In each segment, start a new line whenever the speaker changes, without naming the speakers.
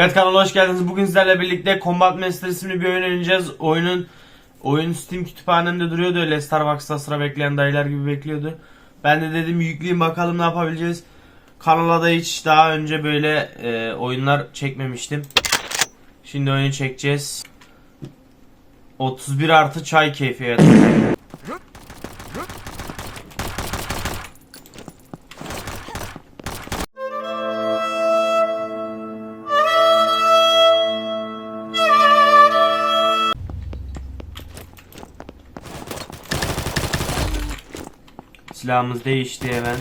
Evet kanala hoş geldiniz. Bugün sizlerle birlikte Combat Master isimli bir oyun oynayacağız. Oyunun oyun Steam kütüphanemde duruyordu öyle Starbucks'ta sıra bekleyen dayılar gibi bekliyordu. Ben de dedim yükleyeyim bakalım ne yapabileceğiz. Kanala da hiç daha önce böyle e, oyunlar çekmemiştim. Şimdi oyunu çekeceğiz. 31 artı çay keyfiyatı. Silahımız değişti hemen.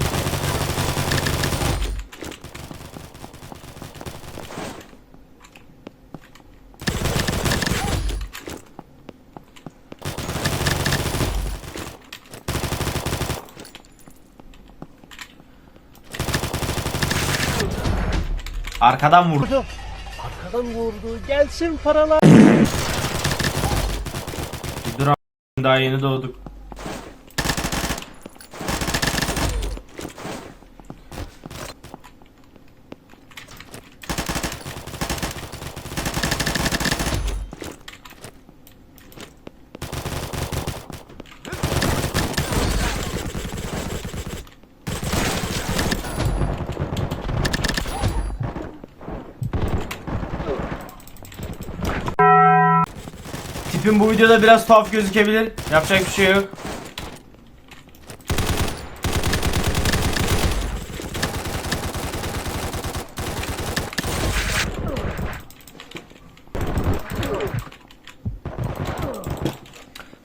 Arkadan vurdu.
Arkadan vurdu. Gelsin paralar.
Dur daha yeni doğduk. Tipim bu videoda biraz tuhaf gözükebilir. Yapacak bir şey yok.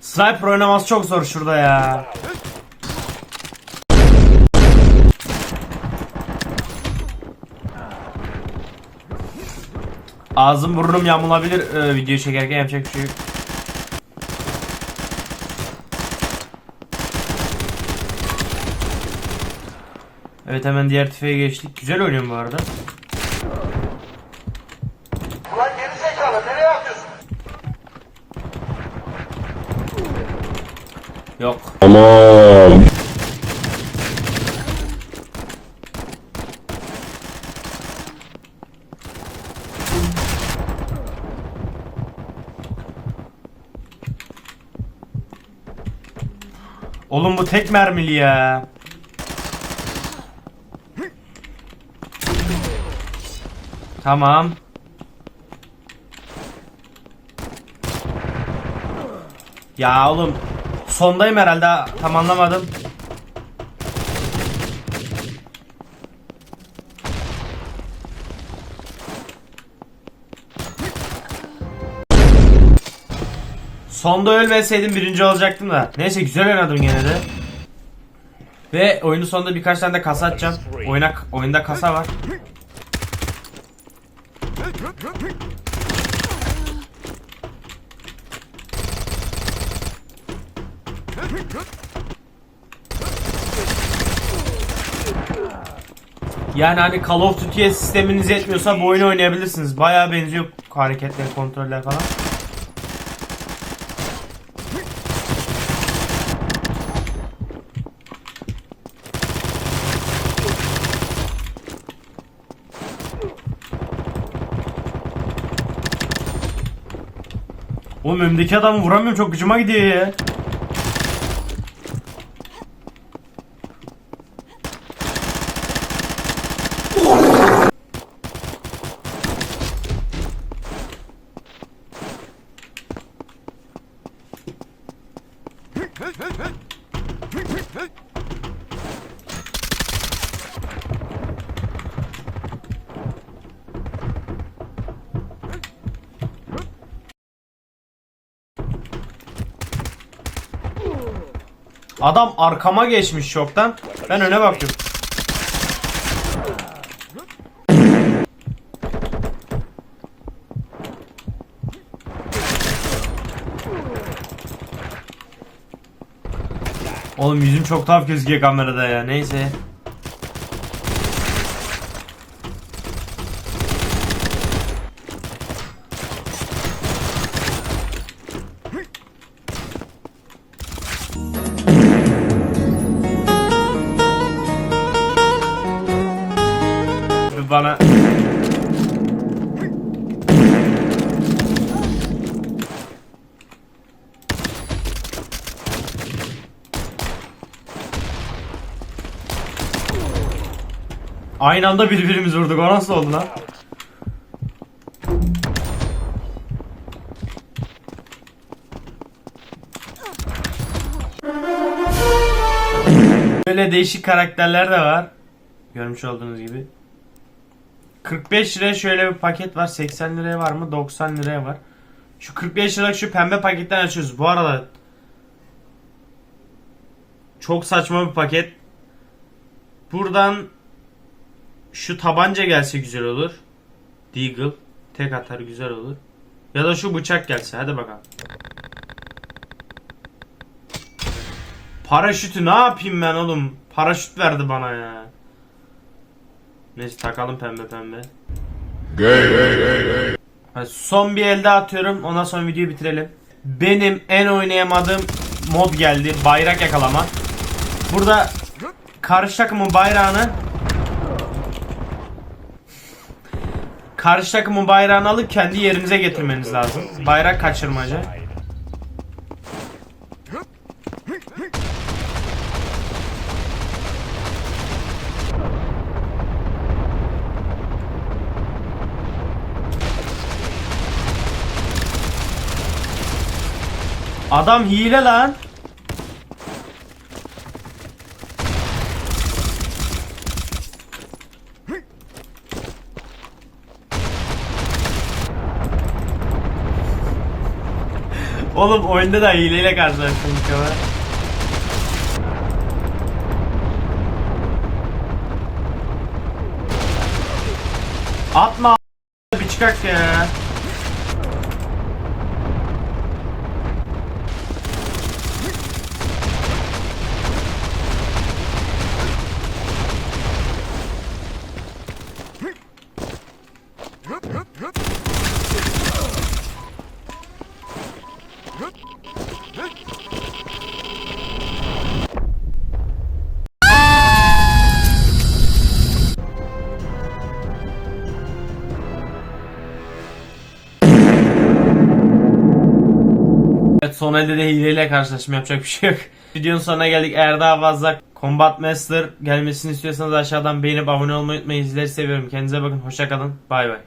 Sniper oynaması çok zor şurada ya. Ağzım burnum yamulabilir e, video çekerken yapacak bir şey yok. Evet hemen diğer tüfeğe geçtik. Güzel oynuyorum bu arada.
Ulan geri zekalı nereye atıyorsun?
Yok. Oğlum bu tek mermili ya. Tamam. Ya oğlum sondayım herhalde tam anlamadım. Sonda ölmeseydim birinci olacaktım da. Neyse güzel oynadım gene de. Ve oyunun sonunda birkaç tane de kasa açacağım. Oyuna, oyunda kasa var. Yani hani Call of Duty'ye sisteminiz yetmiyorsa bu oyunu oynayabilirsiniz. Bayağı benziyor hareketler, kontroller falan. Oğlum önümdeki adamı vuramıyorum çok gıcıma gidiyor ya. Adam arkama geçmiş şoktan. Ben öne bakıyorum. Oğlum yüzüm çok tuhaf gözüküyor kamerada ya. Neyse. bana... Aynı anda birbirimiz vurduk. O nasıl oldu lan? Böyle değişik karakterler de var. Görmüş olduğunuz gibi. 45 liraya şöyle bir paket var. 80 liraya var mı? 90 liraya var. Şu 45 liralık şu pembe paketten açıyoruz. Bu arada çok saçma bir paket. Buradan şu tabanca gelse güzel olur. Deagle tek atar güzel olur. Ya da şu bıçak gelse. Hadi bakalım. Paraşütü ne yapayım ben oğlum? Paraşüt verdi bana ya. Neyse takalım pembe pembe. Ha, Son bir elde atıyorum. Ondan sonra videoyu bitirelim. Benim en oynayamadığım mod geldi. Bayrak yakalama. Burada karşı takımın bayrağını karşı takımın bayrağını alıp kendi yerinize getirmeniz lazım. Bayrak kaçırmaca. Adam hile lan. Oğlum oyunda da hileyle karşılaştım kadar. Atma bir çıkak ya. Evet son elde de hileyle karşılaşma yapacak bir şey yok. Videonun sonuna geldik. Eğer daha fazla Combat Master gelmesini istiyorsanız aşağıdan beğenip abone olmayı unutmayın. Sizleri seviyorum. Kendinize bakın. Hoşçakalın. Bay bay.